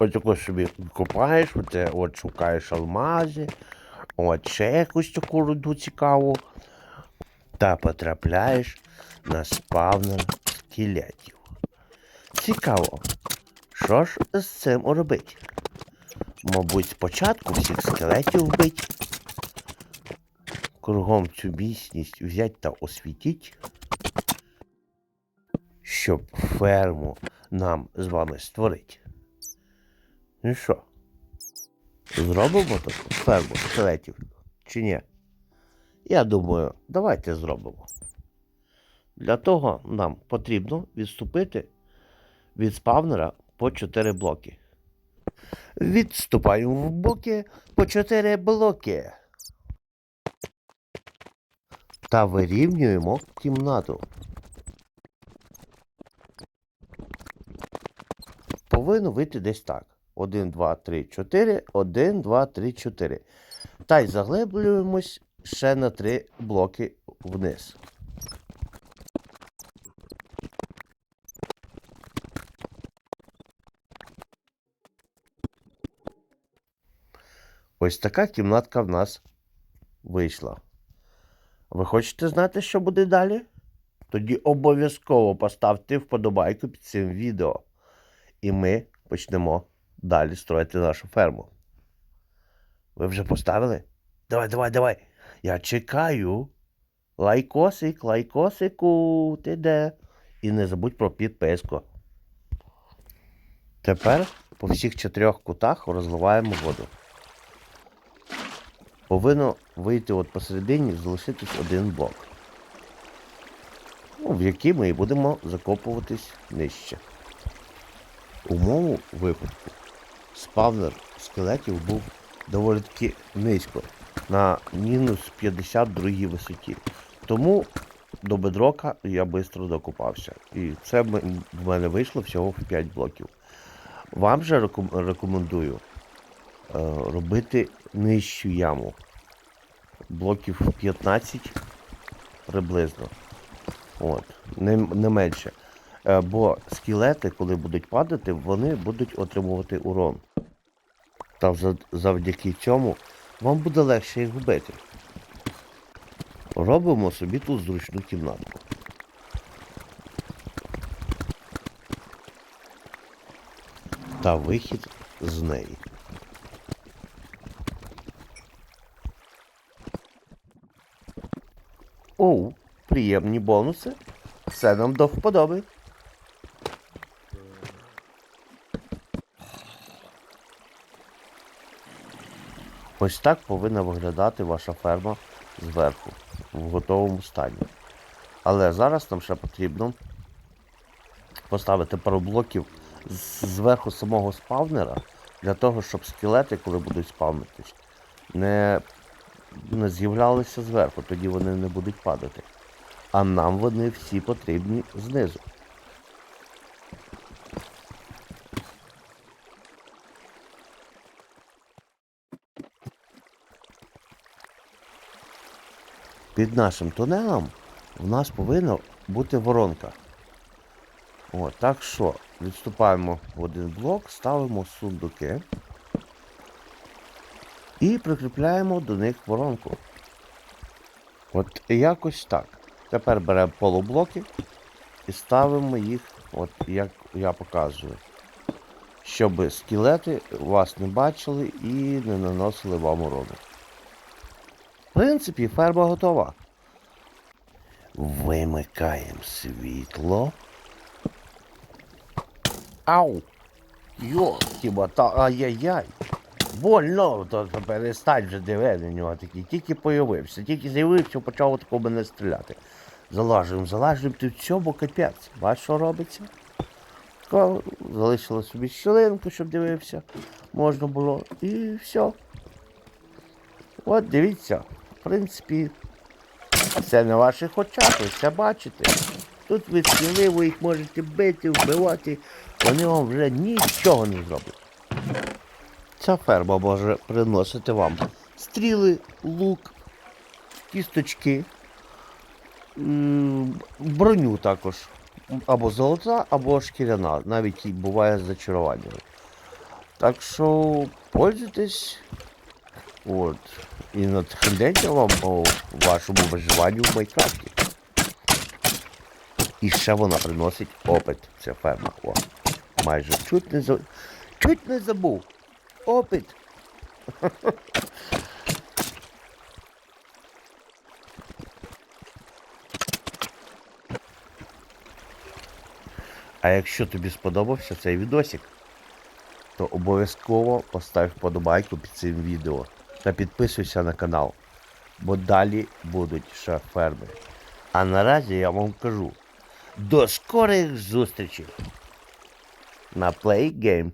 Ось тако собі копаєш, оце, от шукаєш алмази, от ще якусь таку руду цікаву. Та потрапляєш на спавнер скелетів. Цікаво, що ж з цим робити? Мабуть, спочатку всіх скелетів вбить. Кругом цю місність взять та освітіть, щоб ферму нам з вами створити. Ну що? Зробимо тут ферму скелетів чи ні? Я думаю, давайте зробимо. Для того нам потрібно відступити від спавнера по 4 блоки. Відступаємо в боки по 4 блоки. Та вирівнюємо кімнату. Повинно вийти десь так. 1, 2, 3, 4, 1, 2, 3, 4. Та й заглиблюємось ще на 3 блоки вниз. Ось така кімнатка в нас вийшла. Ви хочете знати, що буде далі? Тоді обов'язково поставте вподобайку під цим відео. І ми почнемо далі строїти нашу ферму. Ви вже поставили? Давай, давай, давай. Я чекаю. Лайкосик, лайкосику, ти де? І не забудь про підписку. Тепер по всіх чотирьох кутах розливаємо воду. Повинно вийти от посередині залишитись один блок. Ну, в який ми і будемо закопуватись нижче. У моєму випадку спавнер скелетів був доволі таки низько, на мінус 52 висоті. Тому до бедрока я швидко докопався. І це в мене вийшло всього в 5 блоків. Вам же рекомендую е, робити нижчу яму. Блоків 15 приблизно. От, не, не менше. Е, бо скелети, коли будуть падати, вони будуть отримувати урон. Та завдяки цьому вам буде легше їх вбити. Робимо собі тут зручну кімнатку. Та вихід з неї. Оу, приємні бонуси. Все нам до вподоби. Ось так повинна виглядати ваша ферма зверху, в готовому стані. Але зараз нам ще потрібно поставити пару блоків зверху самого спавнера, для того, щоб скелети, коли будуть спавнитись, не, не з'являлися зверху, тоді вони не будуть падати. А нам вони всі потрібні знизу. Під нашим тунелем в нас повинна бути воронка. О, так що, відступаємо в один блок, ставимо сундуки і прикріпляємо до них воронку. От якось так. Тепер беремо полублоки і ставимо їх, от як я показую. Щоб скелети вас не бачили і не наносили вам урону. Принципі, ферма готова. Вимикаємо світло. Ау! Йо, хіба та ай-яй-яй. Больно, то, перестань вже диви на нього такий. Тільки появився, тільки з'явився, почав тако мене стріляти. Залажуємо, залажуємо, ти в цьому капець. Бачиш, що робиться? Залишила собі щілинку, щоб дивився. Можна було. І все. От дивіться, в принципі, це на ваших очах, ви все бачите. Тут ви сміливо їх можете бити, вбивати, вони вам вже нічого не зроблять. Ця ферма може приносити вам стріли, лук, кісточки, броню також. Або золота, або шкіряна, навіть і буває з зачаруваннями. Так що пользуйтесь. От. І натхнення вам у вашому виживанню в Майнкрафті. І ще вона приносить опит. Ця ферма. О. Майже чуть не за... Чуть не забув. Опит. А якщо тобі сподобався цей відосик, то обов'язково постав вподобайку під цим відео та підписуйся на канал, бо далі будуть ще ферми. А наразі я вам кажу до скорих зустрічей на Play Game.